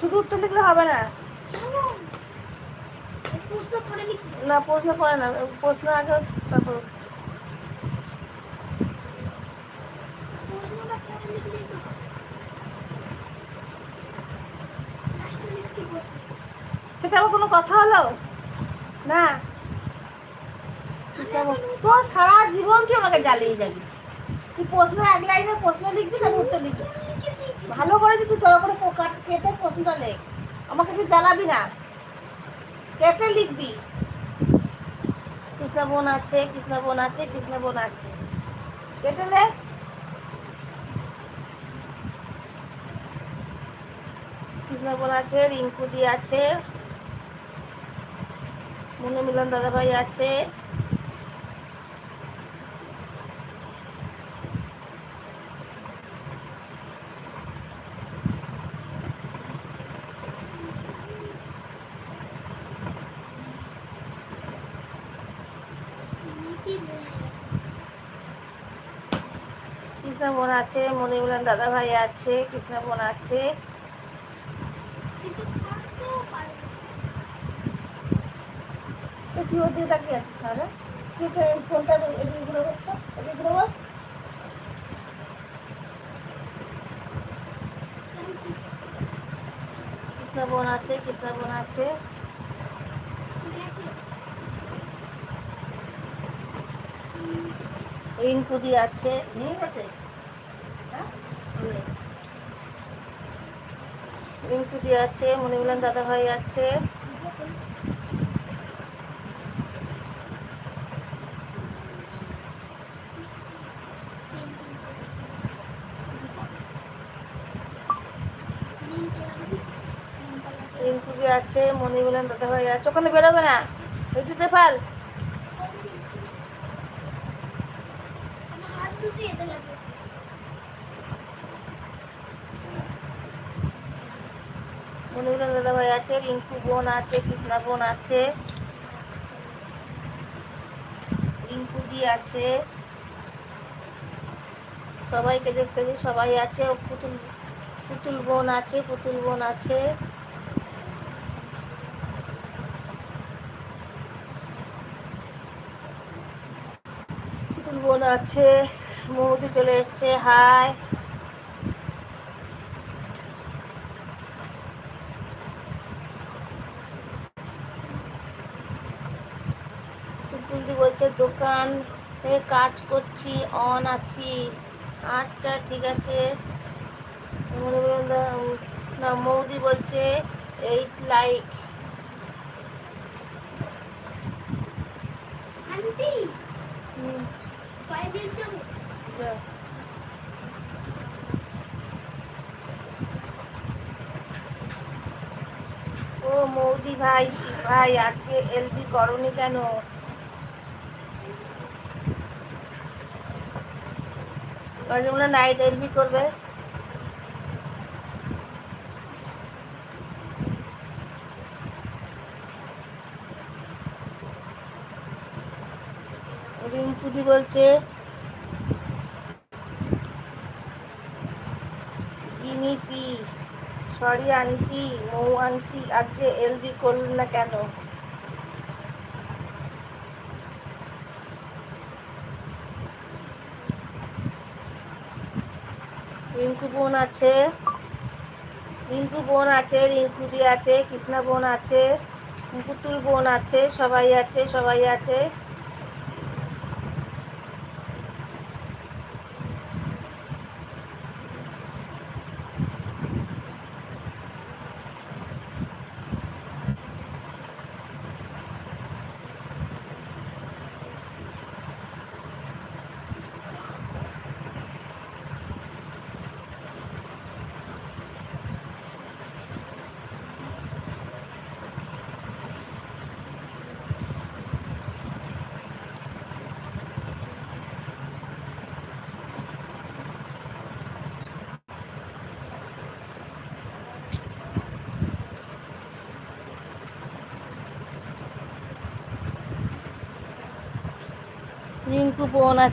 শুধু উত্তর লিখলে হবে না। প্রশ্ন না প্রশ্ন করে না। প্রশ্ন আগে তারপর। সেটা আবার কোনো কথা হলো? না। তোর সারা জীবন তুই আমাকে জ্বালিয়ে যাবি। তুই প্রশ্ন এক লাইনে প্রশ্ন লিখবি তার উত্তর লিখবি ভালো করেছি তুই তোর করে কেটে প্রশ্নটা লেখ। আমাকে তুই জ্বালাবি না। কেটে লিখবি। কৃষ্ণ বোন আছে, কৃষ্ণ বোন আছে, কৃষ্ণা বোন আছে। কেটে লেখ কৃষ্ণা বোন আছে রিঙ্কুদি আছে। মনে মিলন দাদাভাই আছে কি বলব? কৃষ্ণা বোন আছে, মনে মিলন দাদাভাই আছে, কৃষ্ণা বোন আছে। তাকিয়ে আছিস ফে- ফোনটা কৃষ্ণা বোন আছে, কৃষ্ণা বোন আছে। রিঙ্কুদি আছে নিয়ে গেছে রিঙ্কুদি আছে মনিমিলন দাদাভাই আছে। রিঙ্কুদি আছে মনিমিলন দাদাভাই আছে। ওখানে বেরোবে না? ঋতুতে ফাল হাত দুটো এতে লাগছে। মনিমিলন দাদাভাই আছে, রিঙ্কু বোন আছে, কৃষ্ণা বোন আছে রিঙ্কুদি আছে। সবাইকে দেখতে সবাই আছে। ও পুতুল পুতুল বোন আছে, পুতুল বোন আছে। পুতুল বোন আছে, মৌদি চলে এসছে, হাই। বলছে দোকান এ কাজ করছি অন আছি। আচ্ছা ঠিক আছে। না মৌদি বলছে এইট লাইক ও মৌদি ভাই ভাই আজকে এলবি করনি কেন? তোমরা নাইট এলবি করবে। রিঙ্কুদি বলছে Jimmy P sorry aunty Mou aunty আজকে এলবি করলেন না কেন? রিঙ্কু বোন আছে। রিঙ্কু বোন আছে রিঙ্কুদি আছে, কৃষ্ণা বোন আছে পুতুল বোন আছে, সবাই আছে সবাই আছে। রিঙ্কু বোন আছে